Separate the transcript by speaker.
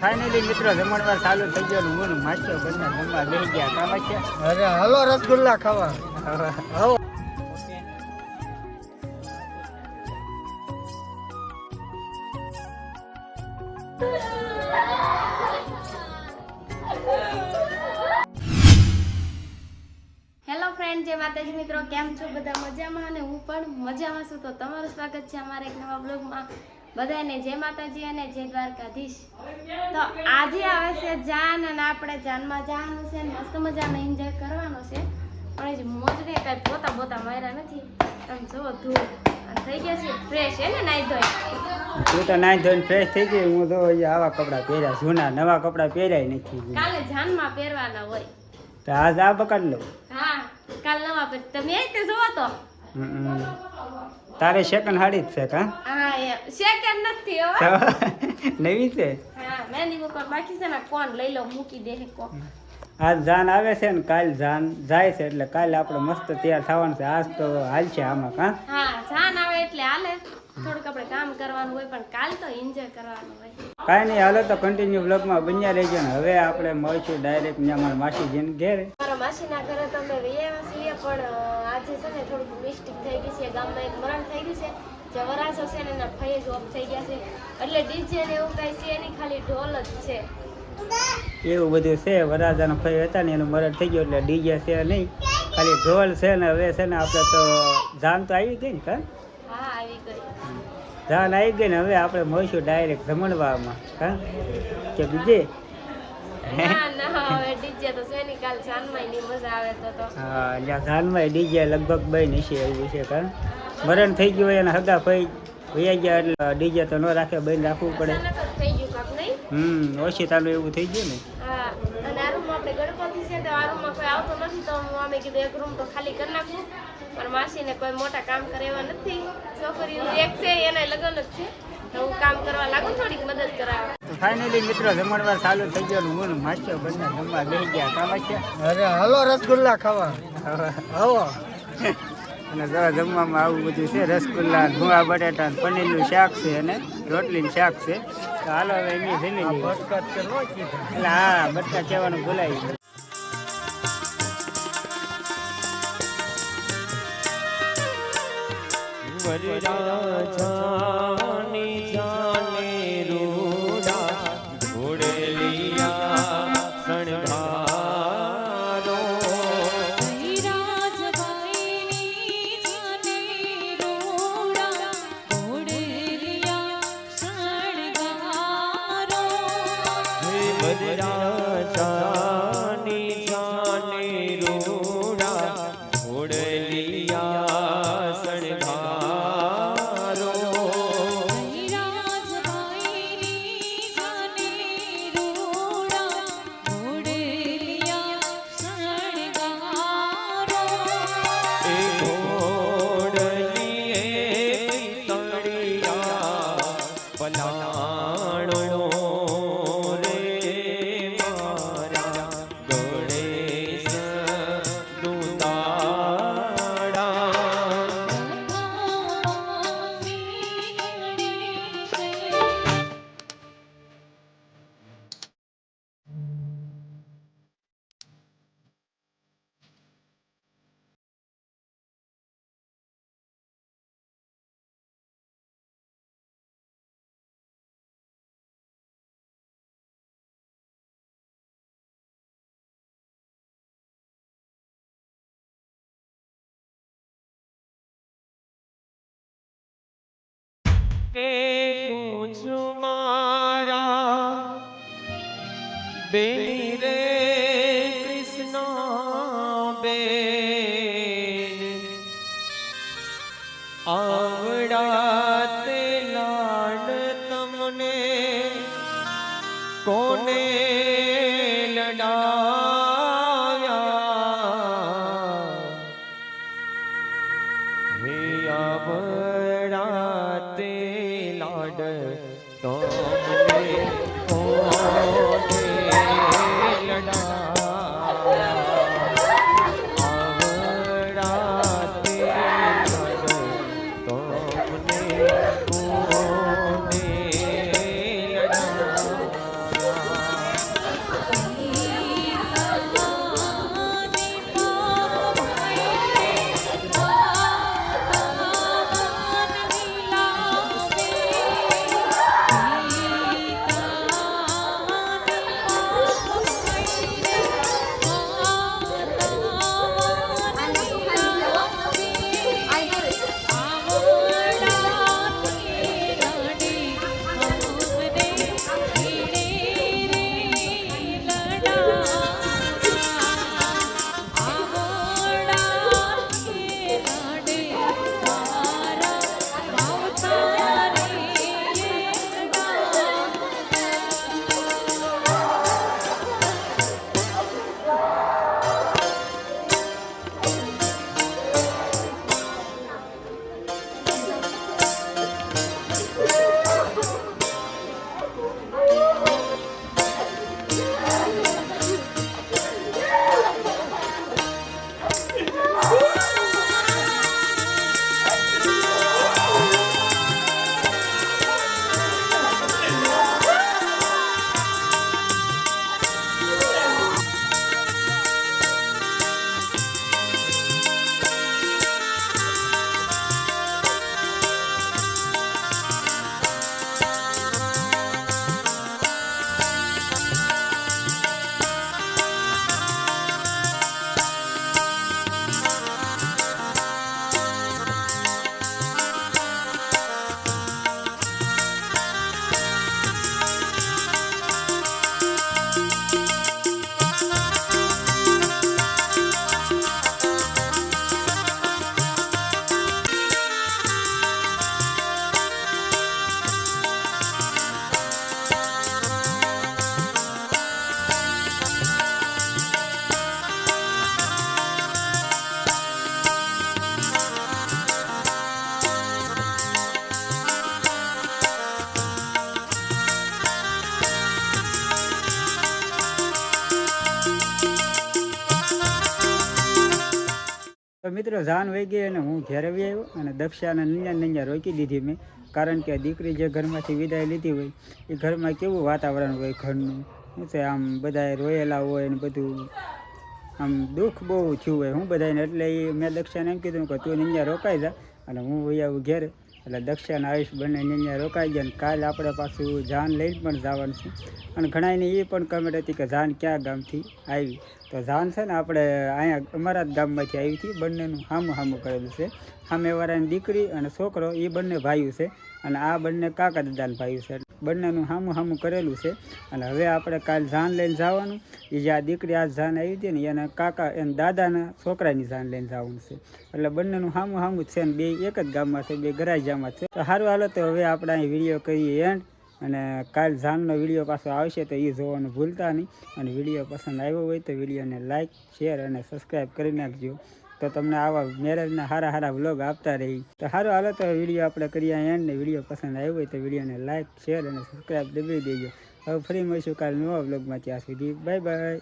Speaker 1: Finally મિત્રો જમણવાર ચાલુ થઈ ગયો હું માસ્યો બંને જમવા લઈ ગયા. કામ છે?
Speaker 2: અરે હાલો રસગુલ્લા ખાવા. આવો
Speaker 3: હેલો ફ્રેન્ડ જય માતાજી મિત્રો. કેમ છો? બધા મજામાં? અને હું પણ મજામાં છું. તો તમારું સ્વાગત છે અમારા એક નવા બ્લોગમાં બધાને જય માતાજી અને જય દ્વારકાધીશ. તો આજે આવે છે જાન અને આપણે જાનમાં જવાનું છે મસ્ત મજાનો એન્જોય કરવાનો છે. પણ હજી મોજને કાંઈ પોતા પોતા માર્યા નથી. તમે જુઓ ધૂળ. થઈ ગયા છે ફ્રેશ હે ને નાઈ ધોઈ.
Speaker 1: તું તો નાઈ ધોઈને ફ્રેશ થઈ ગઈ હું તો આવા કપડાં પહેર્યા જૂના નવા કપડાં પહેર્યા નથી.
Speaker 3: કાલે જાનમાં પહેરવાના હોય.
Speaker 1: તો આજ આ પકડ લઉં
Speaker 3: હા કાલ નવા પહેર તમે એ તે જોવો તો.
Speaker 1: તારે સેકન્ડ હાડી જ છે કા
Speaker 3: સેકન્ડ નથી
Speaker 1: નવી છે?
Speaker 3: હા મહેંદી મૂકવા બાકી છે ને કોણ લઈ લો મૂકી દે
Speaker 1: આજ જાન આવે છે ને કાલ જાન જાય છે એટલે કાલે આપણે મસ્ત તૈયાર થવાનું છે. આજ તો હાલ છે આમાં કા?
Speaker 3: હા જાન આવે એટલે હાલે. થોડુંક આપણે કામ કરવાનું હોય પણ કાલ તો એન્જોય કરવાનું હોય.
Speaker 1: કાંઈ નહીં હાલો તો કન્ટિન્યુ બ્લોગમાં બન્યા રહેજો ને. હવે આપણે મળીશું ડાયરેક્ટ ત્યાં મારા માસીજીને ઘેર.
Speaker 3: મારા માસીના ઘરે તો અમે વૈયા છીએ પણ આજે છે ને થોડુંક મિસ્ટેક થઈ ગઈ છે. ગામમાં એક મરણ થઈ ગયું છે. જે વરાસો છે ને એના ભાઈએ જ ઓફ થઈ ગયા છે. એટલે ડીજે ને એવું કાંઈ છે નહીં ખાલી ઢોલ જ છે.
Speaker 1: એવું બધું છે. વરાજાનો ફઈ હતા ને એનું મરણ થઈ ગયું એટલે ડીજે છે નહીં. ખાલી ઢોલ છે ને હવે છે ને આપણે તો જાન તો આવી ગઈ ને કા?
Speaker 3: હા આવી ગઈ.
Speaker 1: જાન આવી ગઈ ને હવે આપણે મળીશું ડાયરેક્ટ જમણવામાં કા? કે બીજે?
Speaker 3: હવે ડીજે
Speaker 1: લગભગ બે નીચે એવું છે મરણ થઈ ગયું હોય એના હગા ભાઈ ભૈયા ગયા એટલે ડીજે તો ન રાખે બહેન રાખવું પડે. હમ ઓછી ઓછીતાનું એવું થઈ ગયું ને.
Speaker 3: માસીને કોઈ મોટા કામ કરે એવા નથી. છોકરીઓ એક છે એના લગ્ન જ છે. હું કામ કરવા લાગુ થોડીક મદદ કરાવવા
Speaker 1: ફાઇનલી મિત્રો જમણવાર ચાલુ થઈ ગયો હું માસ્ટર બંને જમવા બેસી ગયા. કામ છે?
Speaker 2: અરે હાલો રસગુલ્લા ખાવા. આવો.
Speaker 1: અને જરા જમવામાં આવું બધું છે રસગુલ્લા ભૂંગા બટાટા પનીરનું શાક છે અને રોટલીનું શાક છે. તો હાલો હવે
Speaker 2: એની કીધું.
Speaker 1: એટલે હા બટકા કહેવાનું ભૂલાઈ ગયું.
Speaker 4: વરરાજાની હે કે તો
Speaker 1: મિત્રો જાન વહી ગઈ અને હું ઘેર આવી આવ્યો અને દક્ષાને નંજા નંજા રોકી દીધી મેં. કારણ કે દીકરી જે ઘરમાંથી વિદાય લીધી હોય, એ ઘરમાં કેવું વાતાવરણ હોય ઘરનું? શું છે આમ બધાએ રોયેલા હોય ને બધું. આમ દુઃખ બહુ થયું હોય. હું બધાને એટલે એ મેં દક્ષાને એમ કીધું કે તું નંજા રોકાઈ જા. અને હું વહી આવું ઘેરે. એટલે દક્ષિણ આયુષ બંને અહીંયા રોકાઈ ગયા અને કાલે આપણે પાછું જાન લઈને પણ જવાનું છે. અને ઘણાને એ પણ કમેન્ટ હતી કે જાન ક્યાં ગામથી આવી? તો જાન છે ને આપણે અહીંયા અમારા જ ગામમાંથી આવી હતી. બંનેનું હામું હામું કરેલું છે. સામેવાળાની દીકરી અને છોકરો, એ બંને ભાઈઓ છે. અને આ બંને કાકા દાદાના ભાઈ છે. બંનેનું હામું હામું કરેલું છે. અને હવે આપણે કાલ જાન લઈને જવાનું. એ જે આ દીકરી આ જાન આવી હતી ને, એના કાકા, એના દાદાના છોકરાની જાન લઈને જવાનું છે. એટલે બંનેનું સામું જ છે ને, બે એક જ ગામમાં છે, બે ગરાજામાં છે. તો સારું હાલો, તો હવે આપણે અહીં વીડિયો કરીએ એન્ડ અને કાલ જાનનો વીડિયો પાછો આવશે, તો એ જોવાનું ભૂલતા નહીં. અને વીડિયો પસંદ આવ્યો હોય તો વિડીયોને લાઇક શેર અને સબસ્ક્રાઈબ કરી નાખજો. તો તમને આવા મેરેજના સારા સારા વ્લોગ આપતા રહી. તો સારું, હાલો તો વીડિયો આપણે કરીએ એન્ડ ને. વીડિયો પસંદ આવ્યો હોય તો વિડીયોને લાઇક શેર અને સબસ્ક્રાઈબ દબાવી દેજો. હવે ફરી મળીશું કાલ નવા વ્લોગમાં ત્યાં સુધી. Bye bye